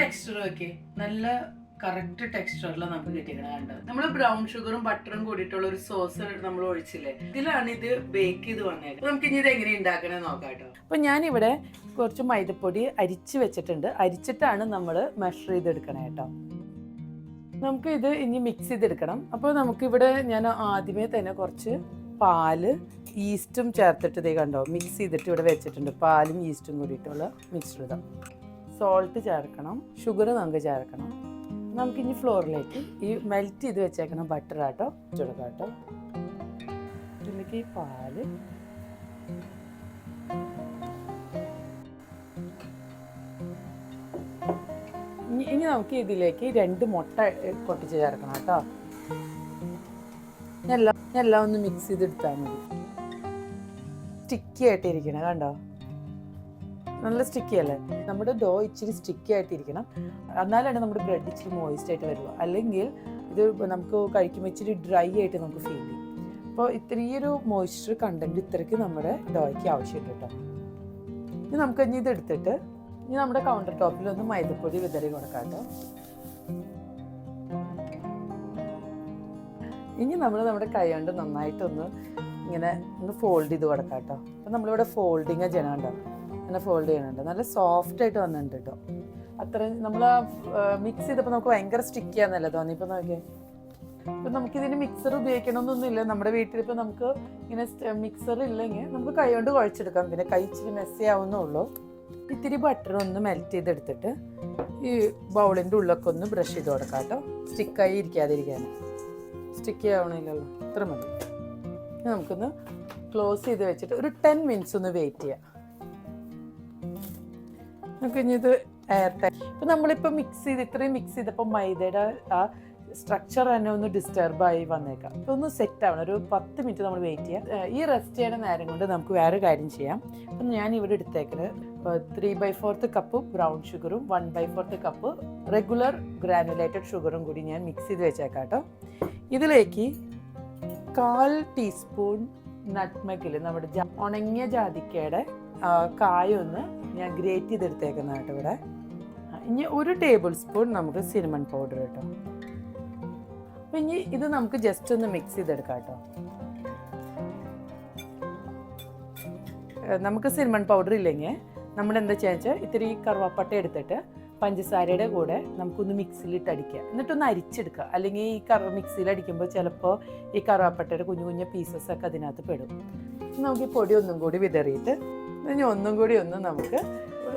Texture ഒക്കെ നല്ല correct ടെക്സ്ചറിൽ നമുക്ക് കിട്ടിക്കണുണ്ട് നമ്മൾ ബ്രൗൺ ഷുഗറും ബട്ടറും കൂടിയിട്ടുള്ള ഒരു സോസ് നമ്മൾ ഒഴിച്ചില്ലേ. ഇതിലാണ് ഇത് ബേക്ക് ചെയ്ത് അപ്പൊ നമുക്ക് ഇനി ഇത് എങ്ങനെ ഉണ്ടാക്കണേ നോക്കാം കേട്ടോ. അപ്പൊ ഞാനിവിടെ കുറച്ച് മൈദപ്പൊടി അരിച്ച് വെച്ചിട്ടുണ്ട്. അരിച്ചിട്ടാണ് നമ്മൾ മെഷർ ചെയ്തെടുക്കണേ കേട്ടോ. നമുക്ക് ഇത് ഇനി മിക്സ് ചെയ്തെടുക്കണം. അപ്പോൾ നമുക്കിവിടെ ഞാൻ ആദ്യമേ തന്നെ കുറച്ച് പാൽ ഈസ്റ്റും ചേർത്തിട്ട് ഇതേ കണ്ടോ മിക്സ് ചെയ്തിട്ട് ഇവിടെ വെച്ചിട്ടുണ്ട്. പാലും ഈസ്റ്റും കൂടിയിട്ടുള്ള മിക്സ്ഡ് സോൾട്ട് ചേർക്കണം ഷുഗർ നമുക്ക് ചേർക്കണം. നമുക്കിനി ഫ്ലോറിലേക്ക് ഈ മെൽറ്റ് ചെയ്ത് വെച്ചേക്കണം ബട്ടർ ആട്ടോ കേട്ടോ ഇതിലേക്ക് ഈ പാൽ. ഇനി നമുക്ക് ഇതിലേക്ക് രണ്ട് മുട്ട പൊട്ടിച്ച് ചേർക്കണം കേട്ടോ. എല്ലാം എല്ലാം ഒന്ന് മിക്സ് ചെയ്തെടുത്താൽ മതി. സ്റ്റിക്കി ആയിട്ടിരിക്കണം കണ്ടോ? നല്ല സ്റ്റിക്കി അല്ലേ? നമ്മുടെ ഡോ ഇച്ചിരി സ്റ്റിക്കി ആയിട്ടിരിക്കണം. എന്നാലാണ് നമ്മുടെ ബ്രെഡ് ഇച്ചിരി മോയിസ്റ്റ് ആയിട്ട് വരുള്ളൂ അല്ലെങ്കിൽ ഇത് നമുക്ക് കഴിക്കുമ്പോൾ ഇച്ചിരി ഡ്രൈ ആയിട്ട് നമുക്ക് ഫീൽ ചെയ്യും. അപ്പോൾ ഇത്രയൊരു മോയ്സ്ചർ കണ്ടന്റ് ഇത്രയ്ക്ക് നമ്മുടെ ഡോയ്ക്ക് ആവശ്യമുണ്ട് കേട്ടോ. ഇനി നമുക്ക് ഇനി ഇത് എടുത്തിട്ട് ഇനി നമ്മുടെ കൗണ്ടർ ടോപ്പിൽ ഒന്ന് മൈദപ്പൊടി വിതറി കൊടുക്കാം കേട്ടോ. ഇനി നമ്മൾ നമ്മുടെ കൈ കൊണ്ട് നന്നായിട്ടൊന്ന് ഇങ്ങനെ ഒന്ന് ഫോൾഡ് ചെയ്ത് കൊടുക്കാം കേട്ടോ. അപ്പം നമ്മളിവിടെ ഫോൾഡിങ് ചെയ്യണുണ്ടോ ഇങ്ങനെ ഫോൾഡ് ചെയ്യണുണ്ട് നല്ല സോഫ്റ്റ് ആയിട്ട് വന്നിട്ടുണ്ട് കേട്ടോ അത്രയും നമ്മൾ മിക്സ് ചെയ്തപ്പോൾ നമുക്ക് ഭയങ്കര സ്റ്റിക്കിയാന്നല്ലേ തോന്നി. ഇപ്പം നോക്കിയേ. ഇപ്പം നമുക്കിതിന് മിക്സർ ഉപയോഗിക്കണമെന്നൊന്നുമില്ല നമ്മുടെ വീട്ടിലിപ്പോൾ നമുക്ക് ഇങ്ങനെ മിക്സർ ഇല്ലെങ്കിൽ നമുക്ക് കൈ കൊണ്ട് കുഴച്ചെടുക്കാം. പിന്നെ കൈ ഇച്ചിരി മെസ്സി ആവുന്നുള്ളൂ ഇത്തിരി ബട്ടർ ഒന്ന് മെൽറ്റ് ചെയ്തെടുത്തിട്ട് ഈ ബൗളിന്റെ ഉള്ളൊക്കെ ഒന്ന് ബ്രഷ് ചെയ്ത് കൊടുക്കാം കേട്ടോ സ്റ്റിക്കായി ഇരിക്കാതിരിക്കാൻ. സ്റ്റിക്കി ആവണില്ലല്ലോ. ഇത്ര മതി. നമുക്കൊന്ന് ക്ലോസ് ചെയ്ത് വെച്ചിട്ട് ഒരു ടെൻ മിനിറ്റ്സ് ഒന്ന് വെയിറ്റ് ചെയ്യാം. നമുക്ക് ഇനി ഇത് ഇപ്പം നമ്മളിപ്പോൾ മിക്സ് ചെയ്ത് ഇത്രയും മിക്സ് ചെയ്തപ്പോൾ മൈദയുടെ ആ സ്ട്രക്ചർ തന്നെ ഒന്ന് ഡിസ്റ്റർബ് ആയി വന്നേക്കാം. ഇപ്പൊ ഒന്ന് സെറ്റ് ആവണം. ഒരു പത്ത് മിനിറ്റ് നമ്മൾ വെയിറ്റ് ചെയ്യാം. ഈ റെസ്റ്റ് ചെയ്യണ നേരം കൊണ്ട് നമുക്ക് വേറെ കാര്യം ചെയ്യാം. അപ്പം ഞാൻ ഇവിടെ എടുത്തേക്കുന്നത് three by fourth cup brown ഷുഗറും one by fourth cup regular granulated ഷുഗറും കൂടി ഞാൻ മിക്സ് ചെയ്ത് വെച്ചേക്കാം കേട്ടോ. ഇതിലേക്ക് കാൽ ടീസ്പൂൺ നട്ട്മക്കിൽ നമ്മുടെ ഉണങ്ങിയ ജാതിക്കയുടെ കായൊന്ന് ഞാൻ ഗ്രേറ്റ് ചെയ്തെടുത്തേക്കുന്ന കേട്ടോ ഇവിടെ ഇനി ഒരു ടേബിൾ സ്പൂൺ നമുക്ക് സിനിമൺ പൗഡർ കേട്ടോ അപ്പം ഇനി ഇത് നമുക്ക് ജസ്റ്റ് ഒന്ന് മിക്സ് ചെയ്തെടുക്കാം കേട്ടോ. നമുക്ക് സിനിമൺ പൗഡർ ഇല്ലെങ്കിൽ നമ്മൾ എന്താ വെച്ചാൽ ഇത്തിരി കറുവാപ്പട്ട എടുത്തിട്ട് പഞ്ചസാരയുടെ കൂടെ നമുക്കൊന്ന് മിക്സിയിലിട്ട് അടിക്കുക. എന്നിട്ടൊന്ന് അരിച്ചെടുക്കുക. അല്ലെങ്കിൽ ഈ കറ മിക്സിയിൽ അടിക്കുമ്പോൾ ചിലപ്പോൾ ഈ കറുവാപ്പട്ടയുടെ കുഞ്ഞു കുഞ്ഞു പീസസ് ഒക്കെ അതിനകത്ത് പെടും. നമുക്ക് ഈ പൊടി ഒന്നും കൂടി വിതറിയിട്ട് ഇനി ഒന്നും കൂടി ഒന്ന് നമുക്ക്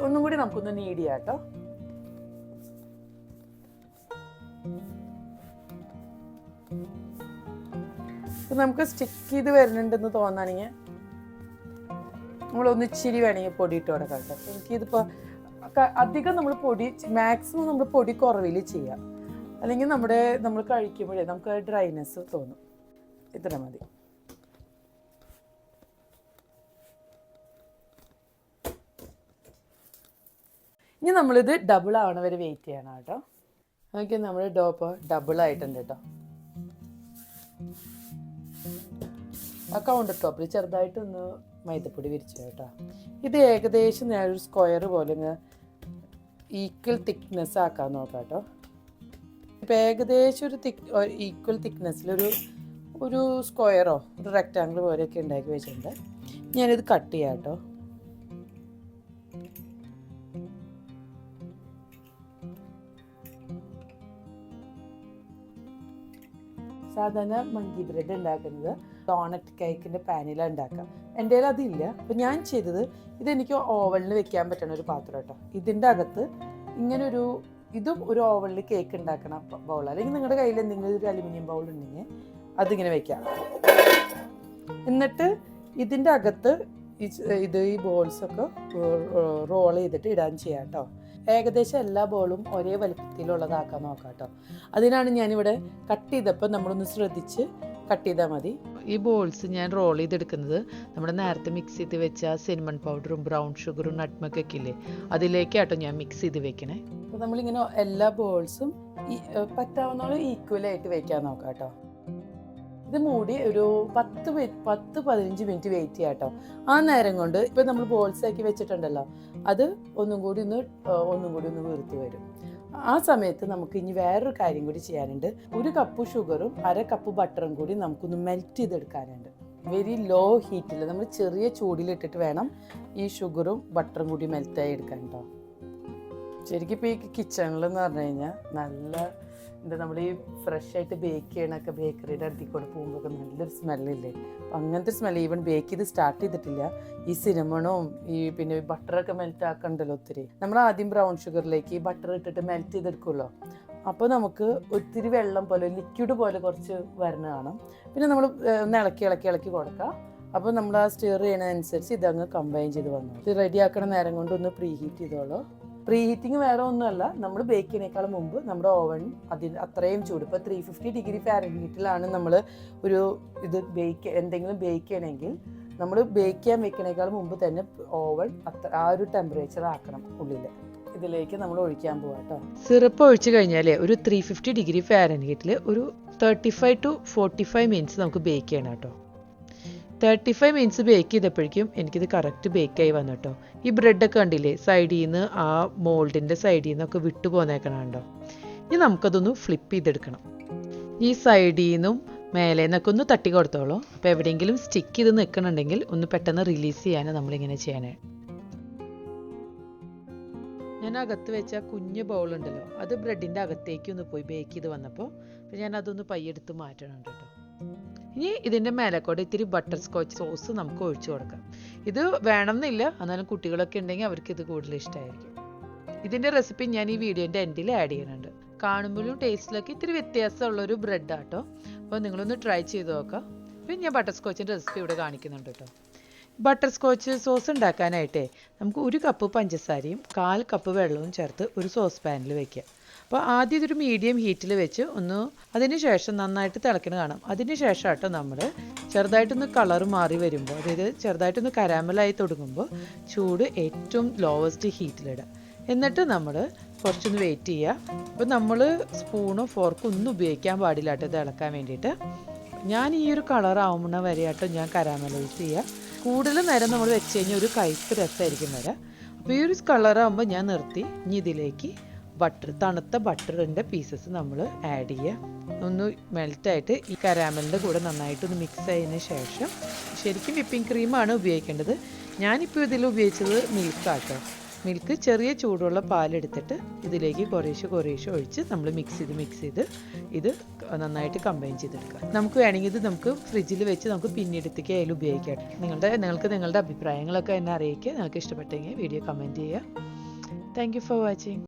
ഒന്നും കൂടി നമുക്കൊന്ന് ചെയ്യാം കേട്ടോ. നമുക്ക് സ്റ്റിക്ക് ചെയ്ത് വരുന്നുണ്ടെന്ന് തോന്നാണെങ്കിൽ നമ്മളൊന്ന് ഇച്ചിരി വേണമെങ്കിൽ പൊടി കൊടുക്കാം കേട്ടോ. എനിക്കിതിപ്പോൾ അധികം നമ്മൾ പൊടി മാക്സിമം നമ്മൾ പൊടി കുറവിൽ ചെയ്യാം. അല്ലെങ്കിൽ നമ്മുടെ നമ്മൾ കഴിക്കുമ്പോഴേ നമുക്ക് ഡ്രൈനെസ് തോന്നും. ഇത്ര മതി. ഇനി നമ്മളിത് ഡബിൾ ആവണ വരെ വെയിറ്റ് ചെയ്യണം കേട്ടോ. നോക്കി നമ്മൾ ഡോപ്പ് ഡബിൾ ആയിട്ടുണ്ട് കേട്ടോ. ആ കൗണ്ടർ ടോപ്പിൽ ചെറുതായിട്ടൊന്ന് മൈദപ്പൊടി വിരിച്ചു കേട്ടോ. ഇത് ഏകദേശം ഞാൻ ഒരു സ്ക്വയർ പോലെ ഇങ്ങ് ഈക്വൽ തിക്നെസ് ആക്കാൻ നോക്കാം കേട്ടോ. ഇപ്പം ഏകദേശം ഒരു തിക് ഈക്വൽ തിക്നെസ്സിലൊരു ഒരു സ്ക്വയറോ ഒരു റെക്റ്റാങ്കിൾ പോലെയൊക്കെ ഉണ്ടാക്കി വെച്ചിട്ടുണ്ട്. ഞാനിത് കട്ട് ചെയ്യാം കേട്ടോ. സാധാരണ മങ്കി ബ്രെഡ് ഉണ്ടാക്കുന്നത് ഡോണറ്റ് കേക്കിന്റെ പാനിലാണ് ഉണ്ടാക്കുക. എന്റെ കയ്യിൽ അതില്ല. അപ്പം ഞാൻ ചെയ്തത് ഇതെനിക്ക് ഓവണിൽ വെക്കാൻ പറ്റണ ഒരു പാത്രം കേട്ടോ. ഇതിന്റെ അകത്ത് ഇങ്ങനൊരു ഇതും ഒരു ഓവലിൽ കേക്ക് ഉണ്ടാക്കണ ബൗൾ അല്ലെങ്കിൽ നിങ്ങളുടെ കയ്യിൽ എന്തെങ്കിലും ഒരു അലുമിനിയം ബൗൾ ഉണ്ടെങ്കിൽ അതിങ്ങനെ വെക്കാം. എന്നിട്ട് ഇതിന്റെ അകത്ത് ഇത് ഈ ബോൾസൊക്കെ റോൾ ചെയ്തിട്ട് ഇടാൻ ചെയ്യാം കേട്ടോ. ഏകദേശം എല്ലാ ബോളും ഒരേ വലിപ്പത്തിലുള്ളതാക്കാൻ നോക്കാം കേട്ടോ അതിനാണ് ഞാനിവിടെ കട്ട് ചെയ്തപ്പോൾ നമ്മളൊന്ന് ശ്രദ്ധിച്ച് കട്ട് ചെയ്താൽ മതി. ഈ ബോൾസ് ഞാൻ റോൾ ചെയ്തെടുക്കുന്നത് നമ്മുടെ നേരത്തെ മിക്സ് ചെയ്ത് വെച്ച സിനിമൺ പൗഡറും ബ്രൗൺ ഷുഗറും നട്ട്മൊക്കെ ഇല്ലേ? അതിലേക്കാട്ടോ ഞാൻ മിക്സ് ചെയ്ത് വെക്കണേ. അപ്പോൾ നമ്മളിങ്ങനെ എല്ലാ ബോൾസും പറ്റാവുന്നോളം ഈക്വലായിട്ട് വെക്കാൻ നോക്കാം കേട്ടോ ഇത് മൂടി ഒരു പത്ത് പത്ത് പതിനഞ്ച് മിനിറ്റ് വെയിറ്റ് ചെയ്യാം കേട്ടോ ആ നേരം കൊണ്ട് ഇപ്പം നമ്മൾ ബോൾസ് ആക്കി വെച്ചിട്ടുണ്ടല്ലോ. അത് ഒന്നും കൂടി ഒന്ന് ഒന്നും കൂടി ഒന്ന് വീർത്ത് വരും. ആ സമയത്ത് നമുക്ക് ഇനി വേറൊരു കാര്യം കൂടി ചെയ്യാനുണ്ട്. ഒരു കപ്പ് ഷുഗറും അര കപ്പ് ബട്ടറും കൂടി നമുക്കൊന്ന് മെൽറ്റ് ചെയ്തെടുക്കാനുണ്ട്. വെരി ലോ ഹീറ്റിൽ നമ്മൾ ചെറിയ ചൂടിലിട്ടിട്ട് വേണം ഈ ഷുഗറും ബട്ടറും കൂടി മെൽറ്റായി എടുക്കാൻ കേട്ടോ ശരിക്കും ഇപ്പോൾ ഈ കിച്ചണിൽ എന്ന് പറഞ്ഞു കഴിഞ്ഞാൽ നല്ല എന്താ നമ്മൾ ഈ ഫ്രഷ് ആയിട്ട് ബേക്ക് ചെയ്യണൊക്കെ ബേക്കറിയുടെ അടുത്തേക്ക് കൂടെ പോകുമ്പോൾ ഒക്കെ നല്ലൊരു സ്മെല്ലില്ലേ അപ്പം അങ്ങനത്തെ സ്മെല്ല് ഈവൻ ബേക്ക് ചെയ്ത് സ്റ്റാർട്ട് ചെയ്തിട്ടില്ല. ഈ സിനമണും ഈ പിന്നെ ബട്ടറൊക്കെ മെൽറ്റ് ആക്കണ്ടല്ലോ ഒത്തിരി. നമ്മൾ ആദ്യം ബ്രൗൺ ഷുഗറിലേക്ക് ഈ ബട്ടർ ഇട്ടിട്ട് മെൽറ്റ് ചെയ്തെടുക്കുമല്ലോ അപ്പോൾ നമുക്ക് ഒത്തിരി വെള്ളം പോലെ ലിക്വിഡ് പോലെ കുറച്ച് വരണ കാണാം. പിന്നെ നമ്മൾ ഒന്ന് ഇളക്കി ഇളക്കി ഇളക്കി കൊടുക്കുക അപ്പോൾ നമ്മൾ ആ സ്റ്റിയർ ചെയ്യണതനുസരിച്ച് ഇതങ്ങ് കമ്പൈൻ ചെയ്ത് വന്നു ഇത് റെഡിയാക്കണ നേരം കൊണ്ട് ഒന്ന് പ്രീ ഹീറ്റ് ചെയ്തോളൂ. പ്രീ ഹീറ്റിംഗ് വേറെ ഒന്നുമല്ല. നമ്മൾ ബേക്ക് ചെയ്യുന്നേക്കാൾ മുമ്പ് നമ്മുടെ ഓവൻ അതിന് അത്രയും ചൂട്. ഇപ്പോൾ ത്രീ ഫിഫ്റ്റി ഡിഗ്രി ഫാരൻഹീറ്റിലാണ് നമ്മൾ ഒരു ഇത് ബേക്ക് എന്തെങ്കിലും ബേക്ക് ചെയ്യണമെങ്കിൽ നമ്മൾ ബേക്ക് ചെയ്യാൻ വെക്കണേക്കാൾ മുമ്പ് തന്നെ ഓവൻ അത്ര ആ ഒരു ടെമ്പറേച്ചർ ആക്കണം ഉള്ളിൽ ഇതിലേക്ക് നമ്മൾ ഒഴിക്കാൻ പോവാം കേട്ടോ സിറപ്പ് ഒഴിച്ച് കഴിഞ്ഞാൽ ഒരു ത്രീ ഫിഫ്റ്റി ഡിഗ്രി ഫാരൻഹീറ്റിൽ ഒരു thirty five to forty five minutes നമുക്ക് ബേക്ക് ചെയ്യണം കേട്ടോ തേർട്ടി ഫൈവ് മിനിറ്റ്സ് ബേക്ക് ചെയ്തപ്പോഴേക്കും എനിക്കിത് കറക്റ്റ് ബേക്കായി വന്നു കേട്ടോ ഈ ബ്രെഡൊക്കെ കണ്ടില്ലേ സൈഡിൽ നിന്ന് ആ മോൾഡിന്റെ സൈഡിൽ നിന്നൊക്കെ വിട്ടു കേട്ടോ ഇനി നമുക്കതൊന്ന് ഫ്ലിപ്പ് ചെയ്തെടുക്കണം. ഈ സൈഡിൽ നിന്നും മേലെ നിന്നൊക്കെ ഒന്ന് തട്ടി കൊടുത്തോളൂ. അപ്പോൾ എവിടെയെങ്കിലും സ്റ്റിക്ക് ചെയ്ത് നിൽക്കണുണ്ടെങ്കിൽ ഒന്ന് പെട്ടെന്ന് റിലീസ് ചെയ്യാനാണ് നമ്മളിങ്ങനെ ചെയ്യാനാണ് ഞാൻ അകത്ത് വെച്ച കുഞ്ഞ് ബൗൾ ഉണ്ടല്ലോ അത് ബ്രെഡിന്റെ അകത്തേക്ക് ഒന്ന് പോയി ബേക്ക് ചെയ്ത് വന്നപ്പോൾ ഞാനതൊന്ന് പയ്യെടുത്ത് മാറ്റണം കേട്ടോ ഇനി ഇതിന്റെ മേലക്കോട്ട് ഇത്തിരി ബട്ടർ സ്കോച്ച് സോസ് നമുക്ക് ഒഴിച്ചു കൊടുക്കാം. ഇത് വേണമെന്നില്ല എന്നാലും കുട്ടികളൊക്കെ ഉണ്ടെങ്കിൽ അവർക്ക് ഇത് കൂടുതൽ ഇഷ്ടമായിരിക്കും ഇതിന്റെ റെസിപ്പി ഞാൻ ഈ വീഡിയോന്റെ എൻഡിൽ ആഡ് ചെയ്യുന്നുണ്ട്. കാണുമ്പോഴും ടേസ്റ്റിലൊക്കെ ഇത്തിരി വ്യത്യാസമുള്ള ഒരു ബ്രെഡ് ആട്ടോ. അപ്പോൾ നിങ്ങളൊന്ന് ട്രൈ ചെയ്ത് നോക്കാം. പിന്നെ ഞാൻ ബട്ടർ സ്കോച്ചിന്റെ റെസിപ്പി ഇവിടെ കാണിക്കുന്നുണ്ട് കേട്ടോ. ബട്ടർ സ്കോച്ച് സോസ് ഉണ്ടാക്കാനായിട്ടേ നമുക്ക് ഒരു കപ്പ് പഞ്ചസാരയും കാൽ കപ്പ് വെള്ളവും ചേർത്ത് ഒരു സോസ് പാനിൽ വെക്കുക. അപ്പോൾ ആദ്യം ഇതൊരു മീഡിയം ഹീറ്റിൽ വെച്ച് ഒന്ന് അതിന് ശേഷം നന്നായിട്ട് തിളക്കണ കാണാം. അതിന് ശേഷം ആട്ടോ നമ്മൾ ചെറുതായിട്ടൊന്ന് കളർ മാറി വരുമ്പോൾ അതായത് ചെറുതായിട്ടൊന്ന് കരാമലായി തുടങ്ങുമ്പോൾ ചൂട് ഏറ്റവും ലോവസ്റ്റ് ഹീറ്റിലിടുക എന്നിട്ട് നമ്മൾ കുറച്ചൊന്ന് വെയിറ്റ് ചെയ്യുക. അപ്പോൾ നമ്മൾ സ്പൂണോ ഫോർക്കോ ഒന്നും ഉപയോഗിക്കാൻ പാടില്ല കേട്ടോ ഇളക്കാൻ വേണ്ടിയിട്ട്. ഞാൻ ഈ ഒരു കളർ ആവുന്ന വരെ കേട്ടോ ഞാൻ കരാമലൈസ് ചെയ്യുക. കൂടുതൽ നേരം നമ്മൾ വെച്ച് കഴിഞ്ഞാൽ ഒരു കയ്പ്പ് രസമായിരിക്കും വരാം അപ്പോൾ ഈ ഒരു കളറാകുമ്പോൾ ഞാൻ നിർത്തി. ഇനി ഇതിലേക്ക് ബട്ടർ തണുത്ത ബട്ടറിന്റെ പീസസ് നമ്മൾ ആഡ് ചെയ്യുക ഒന്ന് മെൽറ്റായിട്ട് ഈ കരാമലിന്റെ കൂടെ നന്നായിട്ടൊന്ന് മിക്സ് ആയതിനു ശേഷം ശരിക്കും വിപ്പിംഗ് ക്രീമാണ് ഉപയോഗിക്കേണ്ടത്. ഞാനിപ്പോൾ ഇതിൽ ഉപയോഗിച്ചത് മിൽക്കാട്ടോ മിൽക്ക് ചെറിയ ചൂടുള്ള പാലെടുത്തിട്ട് ഇതിലേക്ക് കുറേശ്ശെ കുറേശ്ശെ ഒഴിച്ച് നമ്മൾ മിക്സ് ചെയ്ത് മിക്സ് ചെയ്ത് ഇത് നന്നായിട്ട് കമ്പൈൻ ചെയ്തെടുക്കുക. നമുക്ക് വേണമെങ്കിൽ ഇത് നമുക്ക് ഫ്രിഡ്ജിൽ വെച്ച് നമുക്ക് പിന്നീടത്തേക്ക് അതിൽ ഉപയോഗിക്കാം. നിങ്ങളുടെ നിങ്ങൾക്ക് നിങ്ങളുടെ അഭിപ്രായങ്ങളൊക്കെ എന്നെ അറിയിക്കുക. നിങ്ങൾക്ക് ഇഷ്ടപ്പെട്ടെങ്കിൽ വീഡിയോ കമന്റ് ചെയ്യുക. Thank for watching